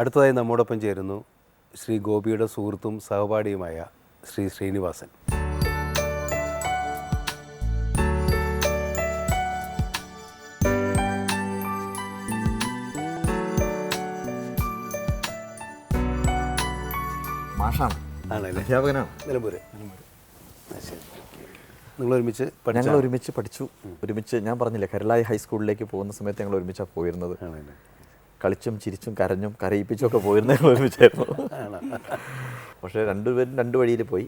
അടുത്തതായി നമ്മോടൊപ്പം ചേരുന്നു ശ്രീ ഗോപിയുടെ സുഹൃത്തും സഹപാഠിയുമായ ശ്രീ ശ്രീനിവാസൻ. മാഷാണ്. ആണല്ലേ? അധ്യാപകനാണ്. നിലമ്പൂര്. ശരി. നിങ്ങൾ ഒരുമിച്ച് പഠിച്ച ഞങ്ങൾ ഒരുമിച്ച് പഠിച്ചു ഒരുമിച്ച് ഞാൻ പറഞ്ഞില്ലേ കരളായി ഹൈസ്കൂളിലേക്ക് പോകുന്ന സമയത്ത് ഞങ്ങൾ ഒരുമിച്ചാണ് പോയിരുന്നത് കളിച്ചും ചിരിച്ചും കരഞ്ഞും കരയിപ്പിച്ചും ഒക്കെ പോയിരുന്ന ഒരുമിച്ചായിരുന്നു പക്ഷേ രണ്ടുപേരും രണ്ട് വഴിയിൽ പോയി.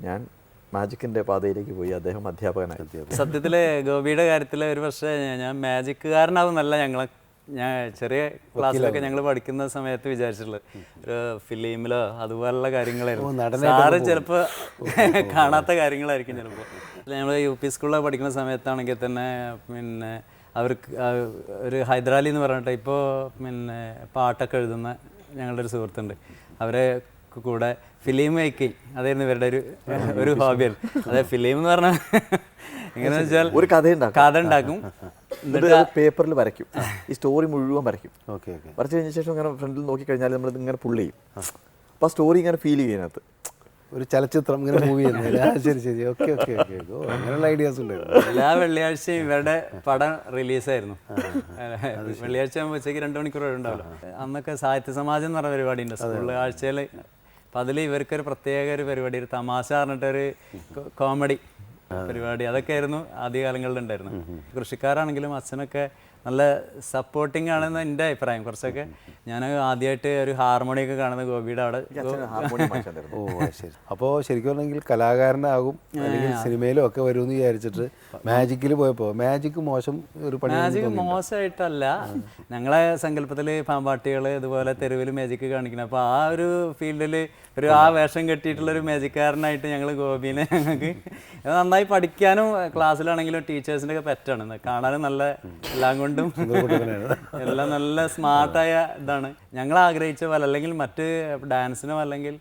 ഞാൻ മാജിക്കിന്റെ പാതയിലേക്ക് പോയി. അദ്ദേഹം അധ്യാപകനായി. സത്യത്തിൽ ഗോപിയുടെ കാര്യത്തിൽ ഒരു പക്ഷേ ഞാൻ- ഞാൻ മാജിക്കുകാരനാവുന്നല്ല ഞങ്ങളെ ഞാൻ ചെറിയ ക്ലാസ്സിലൊക്കെ ഞങ്ങൾ പഠിക്കുന്ന സമയത്ത് വിചാരിച്ചിട്ടുള്ളത്. ഒരു ഫിലിമിലോ അതുപോലുള്ള കാര്യങ്ങളായിരുന്നു. സാറ് ചിലപ്പോൾ കാണാത്ത കാര്യങ്ങളായിരിക്കും ചിലപ്പോൾ ഞങ്ങൾ യു പി സ്കൂളിൽ പഠിക്കുന്ന സമയത്താണെങ്കിൽ തന്നെ പിന്നെ അവർക്ക് ഒരു ഹൈദരാലി എന്ന് പറഞ്ഞിട്ട് ഇപ്പോൾ പിന്നെ പാട്ടൊക്കെ എഴുതുന്ന ഞങ്ങളുടെ ഒരു സുഹൃത്തുണ്ട്. അവരെ കൂടെ ഫിലിം മേക്കിംഗ് അതായിരുന്നു ഇവരുടെ ഒരു ഒരു ഹോബിയാണ് അതെ ഫിലിം എന്ന് പറഞ്ഞാൽ എങ്ങനെയാണെന്ന് വെച്ചാൽ ഒരു കഥ കഥ ഉണ്ടാക്കും. പേപ്പറിൽ വരയ്ക്കും. ഈ സ്റ്റോറി മുഴുവൻ വരയ്ക്കും. Okay okay. വരച്ചു കഴിഞ്ഞ ശേഷം ഇങ്ങനെ ഫ്രണ്ടിൽ നോക്കി കഴിഞ്ഞാൽ നമ്മൾ ഇങ്ങനെ പുള്ളി ചെയ്യും. അപ്പോൾ ആ സ്റ്റോറി ഇങ്ങനെ ഫീൽ ചെയ്യുന്നതിനകത്ത് ഒരു ചലച്ചിത്രം ഇങ്ങനെ മൂവി ശരി ശരി. ഓക്കെ ഓക്കെ ഓക്കെ അങ്ങനെയുള്ള ഐഡിയാസ് ഉണ്ടായിരുന്നു. എല്ലാ വെള്ളിയാഴ്ചയും ഇവരുടെ പടം റിലീസായിരുന്നു വെള്ളിയാഴ്ച ഉച്ചയ്ക്ക് രണ്ട് മണിക്കൂർ ഉണ്ടാവല്ലോ അന്നൊക്കെ സാഹിത്യ സമാജം എന്ന് പറഞ്ഞ പരിപാടി ഉണ്ട് സ്കൂളിൽ ആഴ്ചയിൽ അപ്പം അതിൽ ഇവർക്കൊരു പ്രത്യേക ഒരു പരിപാടി ഒരു തമാശ പറഞ്ഞിട്ടൊരു കോമഡി പരിപാടി. അതൊക്കെ ആയിരുന്നു ആദ്യകാലങ്ങളിൽ ഉണ്ടായിരുന്നു കൃഷിക്കാരാണെങ്കിലും അച്ഛനൊക്കെ നല്ല സപ്പോർട്ടിങ് ആണെന്ന് എന്റെ അഭിപ്രായം. കുറച്ചൊക്കെ ഞാൻ ആദ്യമായിട്ട് ഒരു ഹാർമോണിയൊക്കെ കാണുന്നത് ഗോപിയുടെ അവിടെ ഓ ശരി. അപ്പോൾ ശരിക്കും പറഞ്ഞെങ്കിൽ കലാകാരനാകും അല്ലെങ്കിൽ സിനിമയിലും ഒക്കെ വരുമെന്ന് വിചാരിച്ചിട്ട് മാജിക്കിൽ പോയപ്പോൾ മാജിക് മോശം ഒരു പണി മാജിക് മോശമായിട്ടല്ല ഞങ്ങളെ സങ്കല്പത്തിൽ പാമ്പാട്ടികൾ ഇതുപോലെ തെരുവിൽ മാജിക് കാണിക്കണം അപ്പോൾ ആ ഒരു ഫീൽഡിൽ ഒരു ആ വേഷം കെട്ടിയിട്ടുള്ള ഒരു മാജിക്കാരനായിട്ട് ഞങ്ങൾ ഗോപിനെ ഞങ്ങൾക്ക് നന്നായി പഠിക്കാനും ക്ലാസ്സിലാണെങ്കിലും ടീച്ചേഴ്സിന്റെ ഒക്കെ പെറ്റാണ്. കാണാനും നല്ല എല്ലാം കൊണ്ടും എല്ലാം നല്ല സ്മാർട്ടായ ഇതാണ്. ഞങ്ങൾ ആഗ്രഹിച്ച പോലെ അല്ലെങ്കിൽ മറ്റ് ഡാൻസിനോ അല്ലെങ്കിൽ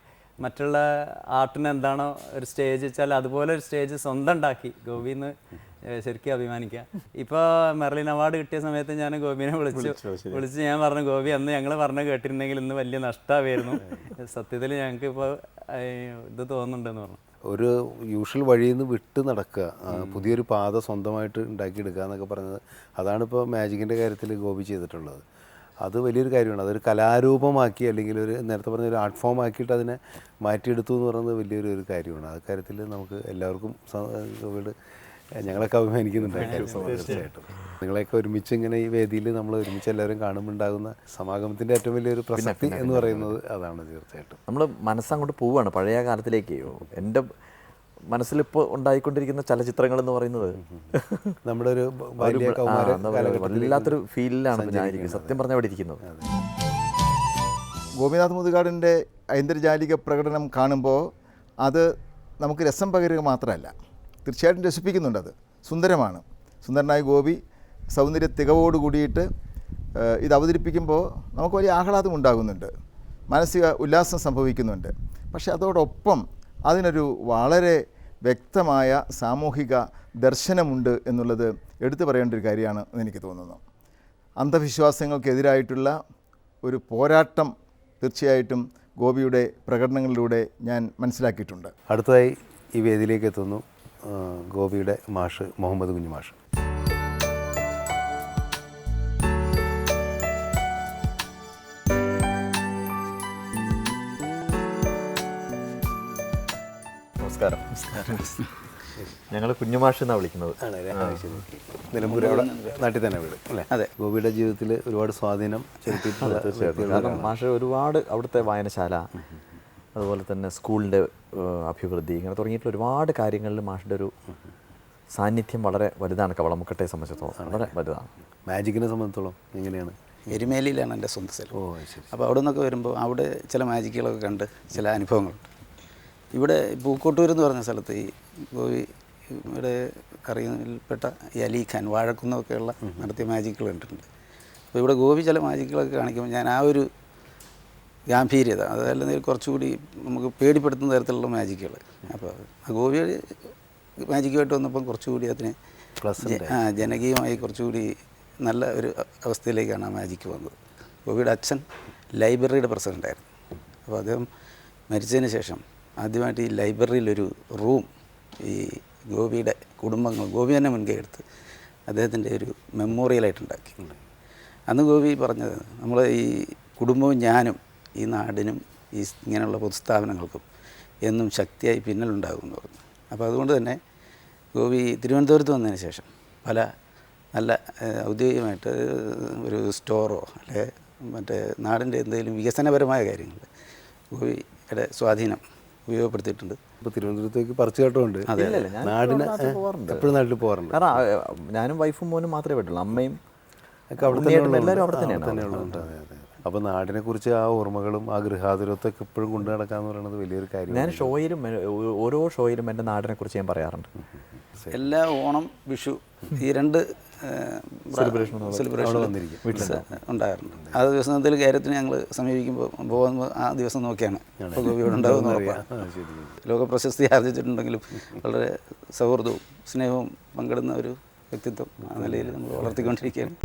മറ്റുള്ള ആർട്ടിന് എന്താണോ ഒരു സ്റ്റേജ് വെച്ചാൽ അതുപോലെ ഒരു സ്റ്റേജ് സ്വന്തം ഉണ്ടാക്കി. ഗോപിന്ന് ശരിക്കും അഭിമാനിക്കുക ഇപ്പോൾ മെർലിൻ അവാർഡ് കിട്ടിയ സമയത്ത് ഞാൻ ഗോപിനെ വിളിച്ചു. വിളിച്ച് ഞാൻ പറഞ്ഞു ഗോപി അന്ന് ഞങ്ങൾ പറഞ്ഞു കേട്ടിരുന്നെങ്കിൽ ഇന്ന് വലിയ നഷ്ടമായിരുന്നു സത്യത്തിൽ ഞങ്ങൾക്ക് ഇപ്പോൾ ഇത് തോന്നുന്നുണ്ടെന്ന് പറഞ്ഞു. ഒരു യൂഷ്വൽ വഴിയിൽ നിന്ന് വിട്ട് നടക്കുക. പുതിയൊരു പാത സ്വന്തമായിട്ട് ഉണ്ടാക്കിയെടുക്കുക എന്നൊക്കെ പറഞ്ഞത് അതാണ് ഇപ്പോൾ മാജിക്കിന്റെ കാര്യത്തിൽ ഗോപി ചെയ്തിട്ടുള്ളത്. അത് വലിയൊരു കാര്യമാണ്. അതൊരു കലാരൂപമാക്കി അല്ലെങ്കിൽ ഒരു നേരത്തെ പറഞ്ഞ ഒരു ആർട്ട് ഫോം ആക്കിയിട്ട് അതിനെ മാറ്റിയെടുത്തു എന്ന് പറയുന്നത് വലിയൊരു ഒരു കാര്യമാണ്. ആ കാര്യത്തിൽ നമുക്ക് എല്ലാവർക്കും വീട് ഞങ്ങളൊക്കെ അഭിമാനിക്കുന്നുണ്ട്. തീർച്ചയായിട്ടും. നിങ്ങളെയൊക്കെ ഒരുമിച്ച് ഇങ്ങനെ ഈ വേദിയിൽ നമ്മൾ ഒരുമിച്ച് എല്ലാവരും കാണുമ്പോണ്ടാകുന്ന സമാഗമത്തിന്റെ സമാഗമത്തിന്റെ ഏറ്റവും വലിയൊരു പ്രസക്തി എന്ന് പറയുന്നത് അതാണ് തീർച്ചയായിട്ടും. നമ്മൾ മനസ്സങ്ങോട്ട് പോവുകയാണ് പഴയ കാലത്തിലേക്ക്. എന്റെ മനസ്സിലിപ്പോൾ ഉണ്ടായിക്കൊണ്ടിരിക്കുന്ന ചലച്ചിത്രങ്ങൾ എന്ന് പറയുന്നത്. നമ്മുടെ ഒരു വല്ലാത്തൊരു ഫീലിലാണ് ഞാനിരിക്കുന്നത് സത്യം പറഞ്ഞാൽ അവിടെ ഇരിക്കുന്നത്. ഗോപിനാഥ് മുതുകാടിന്റെ ഐന്ദ്രജാലിക പ്രകടനം കാണുമ്പോൾ അത് നമുക്ക് രസം പകരുക മാത്രമല്ല. തീർച്ചയായിട്ടും രസിപ്പിക്കുന്നുണ്ട് അത്. സുന്ദരമാണ്. സുന്ദരനായ ഗോപി സൗന്ദര്യ തികവോട് കൂടിയിട്ട് ഇത് അവതരിപ്പിക്കുമ്പോൾ നമുക്ക് വലിയ ആഹ്ലാദം ഉണ്ടാകുന്നുണ്ട്. മാനസിക ഉല്ലാസം സംഭവിക്കുന്നുണ്ട്. പക്ഷേ അതോടൊപ്പം അതിനൊരു വളരെ വ്യക്തമായ സാമൂഹിക ദർശനമുണ്ട് എന്നുള്ളത് എടുത്തു പറയേണ്ട ഒരു കാര്യമാണ് എനിക്ക് തോന്നുന്നു. അന്ധവിശ്വാസങ്ങൾക്കെതിരായിട്ടുള്ള ഒരു പോരാട്ടം തീർച്ചയായിട്ടും ഗോപിയുടെ പ്രകടനങ്ങളിലൂടെ ഞാൻ മനസ്സിലാക്കിയിട്ടുണ്ട്. അടുത്തതായി ഈ വേദിയിലേക്ക് എത്തുന്നു. ഗോപിയുടെ മാഷ് മുഹമ്മദ് കുഞ്ഞു മാഷ്. നമസ്കാരം. ഞങ്ങൾ കുഞ്ഞുമാഷ് എന്നാണ് വിളിക്കുന്നത്. നിലമ്പൂർ അവിടെ നാട്ടിൽ തന്നെ വീട് അല്ലേ? അതെ. ഗോപിയുടെ ജീവിതത്തിൽ ഒരുപാട് സ്വാധീനം ചെലുത്തിയിട്ടുണ്ട് കാരണം മാഷ് ഒരുപാട് അവിടുത്തെ വായനശാല അതുപോലെ തന്നെ സ്കൂളിന്റെ അഭിവൃദ്ധി ഇങ്ങനെ തുടങ്ങിയിട്ടുള്ള ഒരുപാട് കാര്യങ്ങളിൽ മാഷിന്റെ ഒരു സാന്നിധ്യം വളരെ വലുതാണ് കവളമുക്കട്ടെ സംബന്ധിച്ചിടത്തോളം. വളരെ വലുതാണ്. മാജിക്കിനെ സംബന്ധിച്ചോളം എങ്ങനെയാണ്? എരുമേലിയിലാണ് എന്റെ സ്വന്തം സ്ഥലം. ഓ ശരി. അപ്പോൾ അവിടെ നിന്നൊക്കെ വരുമ്പോൾ അവിടെ ചില മാജിക്കുകളൊക്കെ കണ്ട് ചില അനുഭവങ്ങളുണ്ട്. ഇവിടെ പൂക്കോട്ടൂർ എന്ന് പറഞ്ഞ സ്ഥലത്ത് ഈ പോയി ഇവിടെ കറിയിൽപ്പെട്ട ഈ അലി ഖാൻ വാഴക്കുന്നൊക്കെയുള്ള നടത്തിയ മാജിക്കുകൾ കണ്ടിട്ടുണ്ട്. അപ്പോൾ ഇവിടെ ഗോപി ചില മാജിക്കുകളൊക്കെ കാണിക്കുമ്പോൾ ഞാൻ ആ ഒരു ഗാംഭീര്യത. അതല്ലെങ്കിൽ കുറച്ചുകൂടി നമുക്ക് പേടിപ്പെടുത്തുന്ന തരത്തിലുള്ള മാജിക്കുകൾ അപ്പോൾ ആ ഗോപി മാജിക്കുമായിട്ട് വന്നപ്പം കുറച്ചുകൂടി അതിന് ജനകീയമായി കുറച്ചുകൂടി നല്ല ഒരു അവസ്ഥയിലേക്കാണ് ആ മാജിക്ക് വന്നത്. ഗോപിയുടെ അച്ഛൻ ലൈബ്രറിയുടെ പ്രസിഡന്റായിരുന്നു അപ്പോൾ അദ്ദേഹം മരിച്ചതിന് ശേഷം ആദ്യമായിട്ട് ഈ ലൈബ്രറിയിലൊരു റൂം ഈ ഗോപിയുടെ കുടുംബങ്ങൾ ഗോപി തന്നെ മുൻകൈ എടുത്ത് അദ്ദേഹത്തിന്റെ ഒരു മെമ്മോറിയലായിട്ട് ഉണ്ടാക്കി അന്ന് ഗോപി പറഞ്ഞത് നമ്മൾ ഈ കുടുംബവും ഞാനും ഈ നാടിനും ഈ ഇങ്ങനെയുള്ള പൊതുസ്ഥാപനങ്ങൾക്കും എന്നും ശക്തിയായി പിന്നിലുണ്ടാകും എന്ന് പറഞ്ഞു. അപ്പോൾ അതുകൊണ്ട് തന്നെ ഗോപി തിരുവനന്തപുരത്ത് വന്നതിന് ശേഷം പല നല്ല ഔദ്യോഗികമായിട്ട് ഒരു സ്റ്റോറോ അല്ലെ മറ്റേ നാടിന്റെ എന്തെങ്കിലും വികസനപരമായ കാര്യങ്ങൾ ഗോപിയുടെ സ്വാധീനം ഉപയോഗപ്പെടുത്തിയിട്ടുണ്ട്. ഇപ്പോൾ തിരുവനന്തപുരത്തേക്ക് പറിച്ചു കേട്ടോണ്ട് ഇല്ലില്ല, ഞാൻ നാടിന് എപ്പോഴും നാട്ടിൽ പോകാറുണ്ട്. കാരണം ഞാനും വൈഫും മോനും മാത്രമേ പറ്റുള്ളൂ. അമ്മയും ഒക്കെ അവിടെ ഉണ്ണിയേട്ടനും എല്ലാവരും അവിടെ തന്നെയാണ് തന്നെയുള്ളതുകൊണ്ട് അതെ അതെ. അപ്പോൾ നാടിനെ കുറിച്ച് ആ ഓർമ്മകളും ആ ഗൃഹാതുരത്വമൊക്കെ എപ്പോഴും കൊണ്ടു നടക്കാന്ന് പറയുന്നത് വലിയൊരു കാര്യം ഞാൻ ഷോയിലും ഓരോ ഷോയിലും എന്റെ നാടിനെ കുറിച്ച് ഞാൻ പറയാറുണ്ട്. എല്ലാ ഓണം വിഷു ഈ രണ്ട് സെലിബ്രേഷൻ ഉണ്ടായിരുന്നു ആ ദിവസം എന്തെങ്കിലും കാര്യത്തിന് ഞങ്ങൾ സമീപിക്കുമ്പോൾ പോകുമ്പോൾ ആ ദിവസം നോക്കിയാണ്. ഇപ്പോൾ ഗോപിയോട് ഉറപ്പാണ്. ലോക പ്രശസ്തി ആർജിച്ചിട്ടുണ്ടെങ്കിലും വളരെ സൗഹൃദവും സ്നേഹവും പങ്കിടുന്ന ഒരു വ്യക്തിത്വം ആ നിലയിൽ നമ്മൾ വളർത്തിക്കൊണ്ടിരിക്കുകയാണ്.